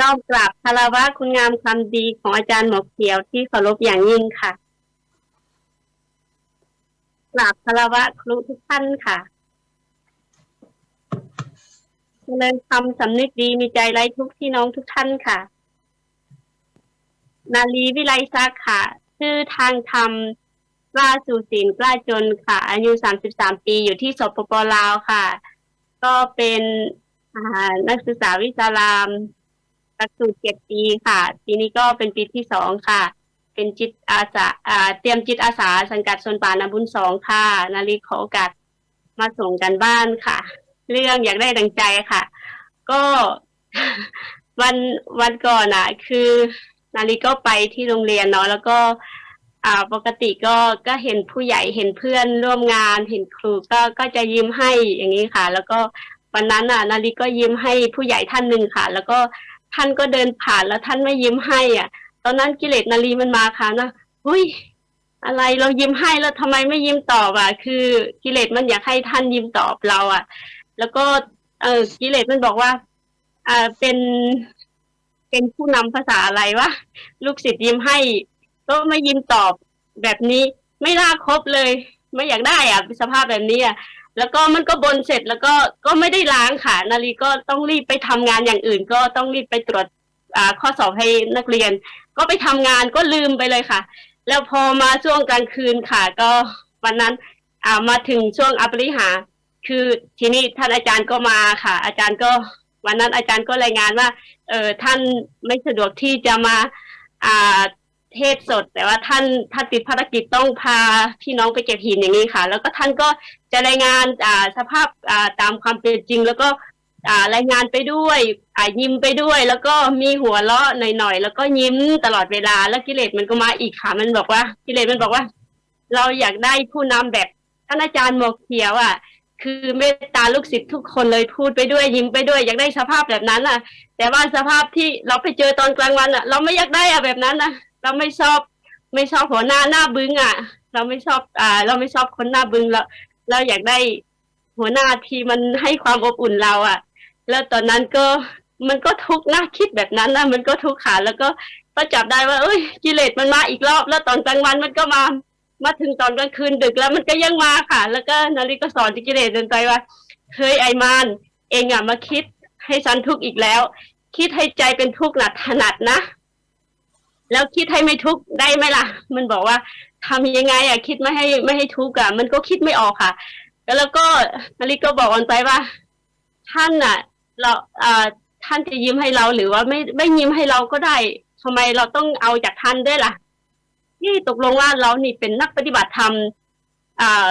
นอบกราบคารวะคุณงามความดีของอาจารย์หมอเขียวที่เคารพอย่างยิ่งค่ะกราบคารวะครูทุกท่านค่ะเจริญคำสำนึกดีมีใจไร้ทุกข์ที่น้องทุกท่านค่ะ นาลีวิไลซักค่ะ ชื่อทางธรรมกล้าสู่ศีลกล้าจนค่ะ อายุ 33 ปีอยู่ที่สปปลาวค่ะ ก็เป็นนักศึกษาวิชาราม หลักสูตรเจ็ดปีค่ะ ปีนี้ก็เป็นปีที่สองค่ะ เป็นจิตอาสาอ่าเตรียมจิตอาสาสังกัดส่วนป่านาบุญสองค่ะ นาลีขอโอกาสมาส่งกันบ้านค่ะ เรื่องอยากได้ดังใจค่ะ ก็วันวันก่อนอะ คือ นาลีก็ไปที่โรงเรียนเนาะแล้วก็ อ่าปกติก็ก็เห็นผู้ใหญ่เห็นเพื่อนร่วมงาน เห็นครูก็ก็จะยิ้มให้อย่างนี้ค่ะ แล้วก็วันนั้นอะ นาลีก็ยิ้มให้ผู้ใหญ่ท่านหนึ่งค่ะ แล้วก็ ท่านก็เดินผ่านแล้วท่านไม่ยิ้มให้อะ ตอนนั้นกิเลสนาลีมันมาค่ะนะอุ้ยอะไรเรายิ้มให้แล้วทำไมไม่ยิ้มตอบอะ คือกิเลสมันอยากให้ท่านยิ้มตอบเราอะ แล้วก็เออกิเลสมันบอกว่า อ่าเป็น เป็นผู้นำภาษาอะไรวะลูกศิษย์ยิ้มให้ ก็ไม่ยิ้มตอบแบบนี้ ไม่น่าครบเลย ไม่อยากได้อะสภาพแบบนี้อะ แล้วก็มันก็บนเสร็จแล้วก็ก็ไม่ได้ล้างค่ะ นาลีก็ต้องรีบไปทำงานอย่างอื่น ก็ต้องรีบไปตรวจอ่าข้อสอบให้นักเรียน ก็ไปทำงานก็ลืมไปเลยค่ะ แล้วพอมาช่วงกลางคืนค่ะ ก็วันนั้นอ่ามาถึงช่วงอปริหา คือทีนี้ท่านอาจารย์ก็มาค่ะ อาจารย์ก็วันนั้นอาจารย์ก็รายงานว่า เออท่านไม่สะดวกที่จะมาอ่า เทศสด แต่ว่าท่านท่านติดภารกิจต้องพาพี่น้องไปเก็บหินอย่างนี้ค่ะ แล้วก็ท่านก็จะรายงานอ่าสภาพอ่าตามความเป็นจริง แล้วก็อ่ารายงานไปด้วยอ่ายิ้มไปด้วย แล้วก็มีหัวเราะหน่อยๆแล้วก็ยิ้มตลอดเวลาแล้วกิเลสมันก็มาอีกค่ะ มันบอกว่ากิเลสมันบอกว่า เราอยากได้ผู้นำแบบท่านอาจารย์หมวกเขียวอะคือเมตตาลูกศิษย์ทุกคนเลยพูดไปด้วยยิ้มไปด้วย อยากได้สภาพแบบนั้นอะ แต่ว่าสภาพที่เราไปเจอตอนกลางวันอะ เราไม่อยากได้อะแบบนั้นนะ เราไม่ชอบไม่ชอบหัวหน้าหน้าบึ้งอะ เราไม่ชอบอ่า เราไม่ชอบคนหน้าบึ้งเราเราอยากได้หัวหน้าที่มันให้ความอบอุ่นเราอะ แล้วตอนนั้นก็มันก็ทุกข์นะคิดแบบนั้นนะมันก็ทุกข์ขาแล้วก็ก็จับได้ว่า เอ้ยกิเลสมันมาอีกรอบ แล้วตอนกลางวันมันก็มา มาถึงตอนกลางคืนดึกแล้วมันก็ยังมาค่ะ แล้วก็นาริก็สอนกิเลสเดินไปว่าเฮ้ยไอมานเองอะมาคิดให้ฉันทุกข์อีกแล้ว คิดให้ใจเป็นทุกข์หนักถนัดนะ แล้วคิดให้ไม่ทุกข์ได้ไหมล่ะ มันบอกว่าทำยังไงอะคิดไม่ให้ไม่ให้ทุกข์อะมันก็คิดไม่ออกค่ะ แล้วก็นาริก็บอกมันไปว่า ท่านอะเราอ่าท่านจะยิ้มให้เราหรือว่าไม่ไม่ยิ้มให้เราก็ได้ทำไมเราต้องเอาจากท่านด้วยล่ะที่ตกลงว่าเรานี่เป็นนักปฏิบัติธรรมอ่า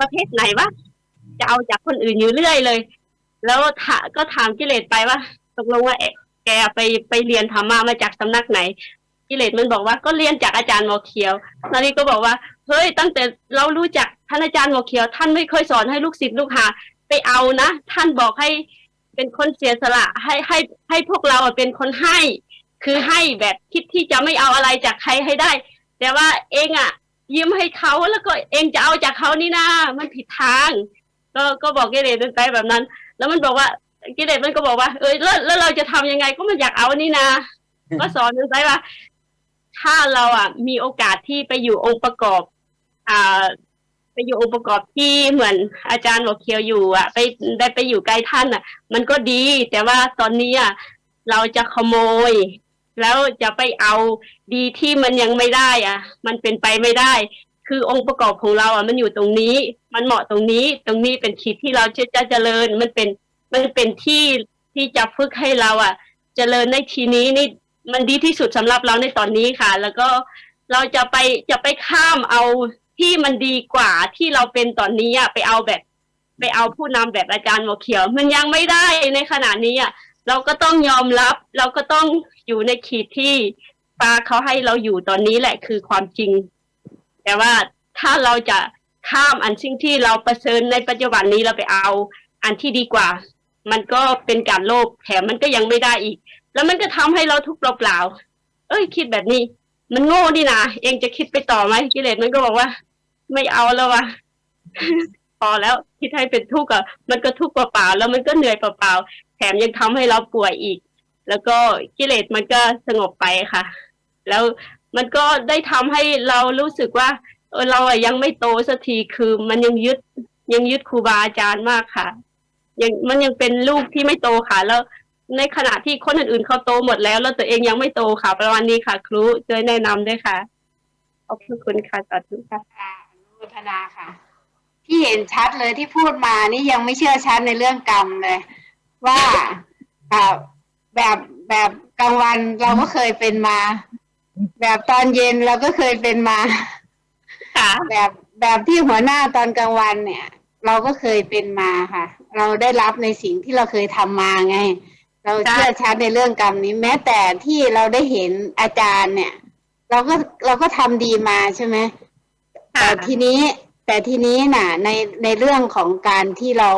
ประเภทไหนวะจะเอาจากคนอื่นอยู่เรื่อยเลย แล้วถาก็ถามกิเลสไปว่า ตกลงว่าแกไปไปเรียนธรรมะมาจากสำนักไหน กิเลสมันบอกว่าก็เรียนจากอาจารย์หมอเขียวนารีก็บอกว่าเฮ้ยตั้งแต่เรารู้จักท่านอาจารย์หมอเขียว ท่านไม่เคยสอนให้ลูกศิษย์ลูกหาไปเอานะ ท่านบอกให้เป็นคนเสียสละให้ให้ให้พวกเราเป็นคนให้ คือให้แบบคิดที่จะไม่เอาอะไรจากใครให้ได้ แต่ว่าเองอะยิ้มให้เขาแล้วก็เองจะเอาจากเขานี่นะมันผิดทาง ก็ก็บอกกิเลสไปแบบนั้น แล้วมันบอกว่ากิเลสมันก็บอกว่า เอ้ยแล้วแล้วเราจะทำยังไงก็มันอยากเอานี่นะก็สอนมันไปว่า ถ้าเราอะมีโอกาสที่ไปอยู่องค์ประกอบ อ่า ไปอยู่องค์ประกอบที่เหมือนอาจารย์บอกเคียวอยู่ อะ ไปได้ไปอยู่ใกล้ท่านอะ มันก็ดี แต่ว่าตอนนี้อะเราจะขโมย แล้วจะไปเอาดีที่มันยังไม่ได้ อะ มันเป็นไปไม่ได้ คือองค์ประกอบของเราอะ มันอยู่ตรงนี้ มันเหมาะตรงนี้ ตรงนี้เป็นขีดที่เราจะจะเจริญ มันเป็น มันเป็นที่ที่จะฝึกให้เราอะ เจริญในทีนี้นี่ มันดีที่สุดสำหรับเราในตอนนี้ค่ะ แล้วก็เราจะไปจะไปข้ามเอาที่มันดีกว่าที่เราเป็นตอนนี้อะไปเอาแบบ ไปเอาผู้นำแบบอาจารย์หมอเขียว มันยังไม่ได้ในขณะนี้อะเราก็ต้องยอมรับ เราก็ต้องอยู่ในขีดที่ปาเขาให้เราอยู่ตอนนี้แหละคือความจริง แต่ว่าถ้าเราจะข้ามอันสิ่งที่เราประเสริญในปัจจุบันนี้เราไปเอาอันที่ดีกว่า มันก็เป็นการโลภแถมมันก็ยังไม่ได้อีก แล้วมันก็ทำให้เราทุกข์เปล่าๆเอ้ย คิดแบบนี้ มันโง่ดีนะเองจะคิดไปต่อไหมกิเลสมันก็บอกว่า ไม่เอาแล้ววะพอแล้วคิดให้เป็นทุกข์อะมันก็ทุกข์เปล่าๆแล้วมันก็เหนื่อยเปล่าๆแถมยังทำให้เราป่วยอีก แล้วก็กิเลสมันก็สงบไปค่ะ แล้วมันก็ได้ทำให้เรารู้สึกว่าเออเราอะยังไม่โตสักทีคือมันยังยึดยังยึดครูบาอาจารย์มากค่ะยังมันยังเป็นลูกที่ไม่โตค่ะ แล้ว ในขณะที่คนอื่นๆเขาโตหมดแล้ว แล้วตัวเองยังไม่โตค่ะ ประมาณนี้ค่ะ ครูช่วยแนะนำด้วยค่ะ ขอบคุณค่ะสาธุค่ะ ค่ะอนุโมทนาค่ะ ที่เห็นชัดเลยที่พูดมานี่ยังไม่เชื่อชัดในเรื่องกรรมเลย ว่าอ่าแบบแบบกลางวันเราก็เคยเป็นมา แบบตอนเย็นเราก็เคยเป็นมา ค่ะแบบแบบที่หัวหน้าตอนกลางวันเนี่ย เราก็เคยเป็นมาค่ะ เราได้รับในสิ่งที่เราเคยทำมาไง เราเชื่อชัดในเรื่องกรรมนี้ แม้แต่ที่เราได้เห็นอาจารย์เนี่ย เราก็เราก็ทำดีมาใช่ไหมค่ะแต่ทีนี้แต่ทีนี้น่ะ ในในเรื่องของการที่เรา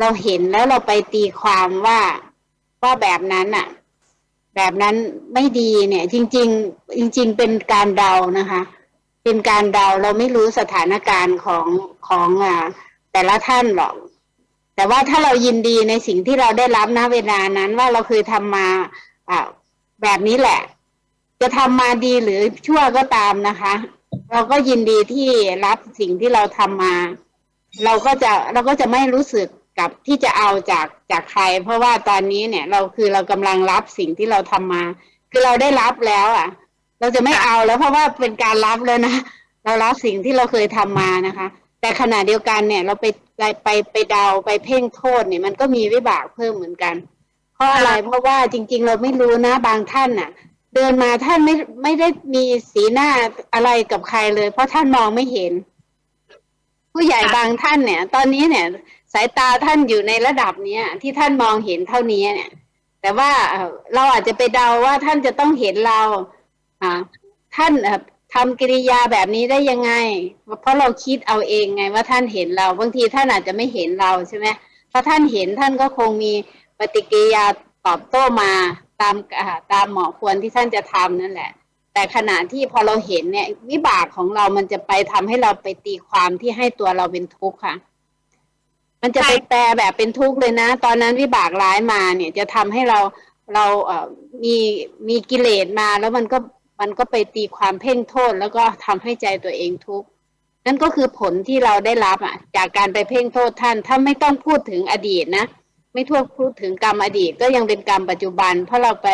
เราเห็นแล้วเราไปตีความว่าว่าแบบนั้นน่ะ แบบนั้นไม่ดีเนี่ย จริง ๆ จริง ๆ เป็นการเดานะคะ เป็นการเดาเราไม่รู้สถานการณ์ของของอ่าแต่ละท่านหรอก แต่ว่าถ้าเรายินดีในสิ่งที่เราได้รับณเวลานั้น ว่าเราเคยทำมาอ่าแบบนี้แหละ จะทำมาดีหรือชั่วก็ตามนะคะ เราก็ยินดีที่รับสิ่งที่เราทำมา เราก็จะเราก็จะไม่รู้สึกกับที่จะเอาจากจากใคร เพราะว่าตอนนี้เนี่ย เราคือเรากำลังรับสิ่งที่เราทำมา คือเราได้รับแล้ว อะ เราจะไม่เอาแล้วเพราะว่าเป็นการรับแล้วนะเรารับสิ่งที่เราเคยทำมานะคะ แต่ขณะเดียวกันเนี่ย เราไปไปไปไปเดาไปเพ่งโทษเนี่ย มันก็มีวิบากเพิ่มเหมือนกัน เพราะอะไรเพราะว่าจริง ๆ เราไม่รู้นะบางท่านน่ะ เดินมาท่านไม่ไม่ได้มีสีหน้าอะไรกับใครเลย เพราะท่านมองไม่เห็น ผู้ใหญ่ค่ะบางท่านเนี่ย ตอนนี้เนี่ย สายตาท่านอยู่ในระดับเนี้ยที่ท่านมองเห็นเท่านี้เนี่ย แต่ว่าเอ่อเราอาจจะไปเดาว่าท่านจะต้องเห็นเรา อ่าท่านเอ่อ ทำกิริยาแบบนี้ได้ยังไง เพราะเราคิดเอาเองไงว่าท่านเห็นเรา บางทีท่านอาจจะไม่เห็นเราใช่ไหมพราท่านเห็นท่านก็คงมีปฏิกิริยาตอบโต้มาตามอ่าตามเหมาะควรที่ท่านจะทำนั่นแหละ แต่ขณะที่พอเราเห็นเนี่ยวิบากของเรามันจะไปทำให้เราไปตีความที่ให้ตัวเราเป็นทุกข์ค่ะ มันจะไปแปลแบบเป็นทุกข์เลยนะ ตอนนั้นวิบากร้ายมาเนี่ยจะทำให้เราเราเอ่อมีมีกิเลสมาแล้วมันก็ มันก็ไปตีความเพ่งโทษแล้วก็ทำให้ใจตัวเองทุกข์นั่นก็คือผลที่เราได้รับอะ จากการไปเพ่งโทษท่าน ถ้าไม่ต้องพูดถึงอดีตนะไม่ทั่วพูดถึงกรรมอดีตก็ยังเป็นกรรมปัจจุบัน เพราะเราไป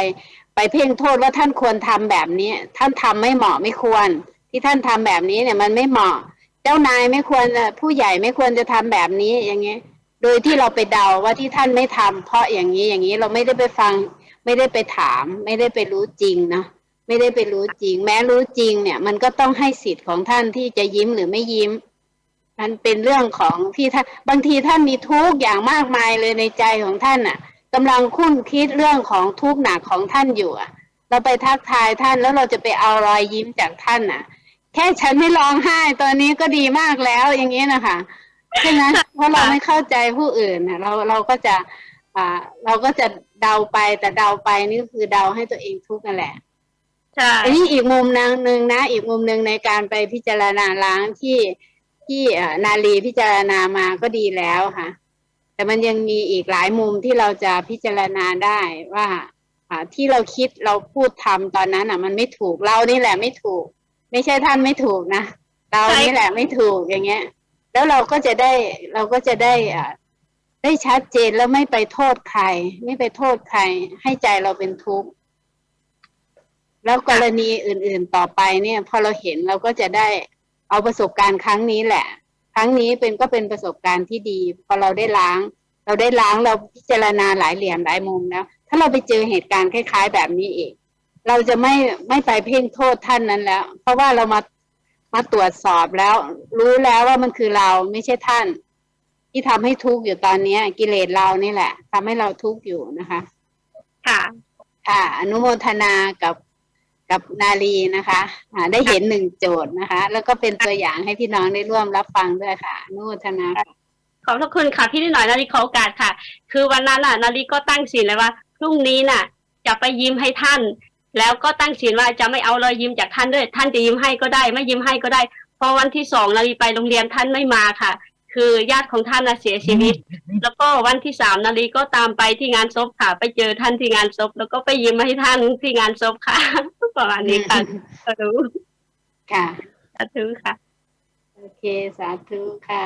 ไปเพ่งโทษว่าท่านควรทำแบบนี้ ท่านทำไม่เหมาะไม่ควร ที่ท่านทำแบบนี้เนี่ยมันไม่เหมาะ เจ้านายไม่ควรผู้ใหญ่ไม่ควรจะทำแบบนี้อย่างเงี้ยโดยที่เราไปเดาว่าที่ท่านไม่ทำเพราะอย่างนี้อย่างนี้เราไม่ได้ไปฟัง ไม่ได้ไปถาม ไม่ได้ไปรู้จริงเนาะ ไม่ได้ไปรู้จริง แม้รู้จริงเนี่ย มันก็ต้องให้สิทธิ์ของท่านที่จะยิ้มหรือไม่ยิ้ม มันเป็นเรื่องของที่ท่านบางทีท่านมีทุกข์อย่างมากมายเลยในใจของท่านน่ะกำลังคุ้นคิดเรื่องของทุกข์หนักของท่านอยู่อะเราไปทักทายท่านแล้วเราจะไปเอารอยยิ้มจากท่านน่ะ แค่ฉันไม่ร้องไห้ตอนนี้ก็ดีมากแล้วอย่างนี้นะคะใช่ไหมเพราะเราไม่เข้าใจผู้อื่นน่ะเราเราก็จะอ่าเราก็จะเดาไปแต่เดาไปนี่คือเดาให้ตัวเองทุกข์นั่นแหละ ใช่อันนี้อีกมุมนึงหนึ่งนะ อีกมุมหนึ่งในการไปพิจารณาล้างที่ที่นาลีพิจารณามาก็ดีแล้วค่ะ แต่มันยังมีอีกหลายมุมที่เราจะพิจารณาได้ว่าอ่าที่เราคิดเราพูดทำตอนนั้นอะ มันไม่ถูกเรานี่แหละไม่ถูก ไม่ใช่ท่านไม่ถูกนะเรานี่แหละไม่ถูกอย่างเงี้ย แล้วเราก็จะได้เราก็จะได้อ่าได้ชัดเจนแล้วไม่ไปโทษใคร ไม่ไปโทษใคร ให้ใจเราเป็นทุกข์ แล้วกรณีอื่นๆต่อไปเนี่ย พอเราเห็นเราก็จะได้เอาประสบการณ์ครั้งนี้แหละ ครั้งนี้เป็นก็เป็นประสบการณ์ที่ดี พอเราได้ล้าง เราได้ล้างเราพิจารณาหลายเหลี่ยมหลายมุมแล้ว ถ้าเราไปเจอเหตุการณ์คล้าย ๆ แบบนี้อีก เราจะไม่ไม่ไปเพ่งโทษท่านนั้นแล้ว เพราะว่าเรามามาตรวจสอบแล้ว รู้แล้วว่ามันคือเราไม่ใช่ท่าน ที่ทำให้ทุกข์อยู่ตอนเนี้ย กิเลสเรานี่แหละทำให้เราทุกข์อยู่นะคะ ค่ะ ค่ะ อนุโมทนากับ กับนาลีนะคะได้เห็นหนึ่งโจทย์นะคะ แล้วก็เป็นตัวอย่างให้พี่น้องได้ร่วมรับฟังด้วยค่ะนุธนาขอบพระคุณค่ะพี่นิดหน่อยนาลีขอโอกาสค่ะ คือวันนั้นน่ะนาลีก็ตั้งศีลเลยว่าพรุ่งนี้น่ะ จะไปยิ้มให้ท่าน แล้วก็ตั้งศีลว่าจะไม่เอารอยยิ้มจากท่านด้วย ท่านจะยิ้มให้ก็ได้ ไม่ยิ้มให้ก็ได้พอวันที่สองนาลีไปโรงเรียนท่านไม่มาค่ะ คือญาติของท่านเสียชีวิต แล้วก็วันที่สามนาลีก็ตามไปที่งานศพค่ะ ไปเจอท่านที่งานศพแล้วก็ไปยิ้มให้ท่านที่งานศพค่ะ ประมาณนี้ค่ะสาธุค่ะสาธุค่ะ โอเค สาธุค่ะ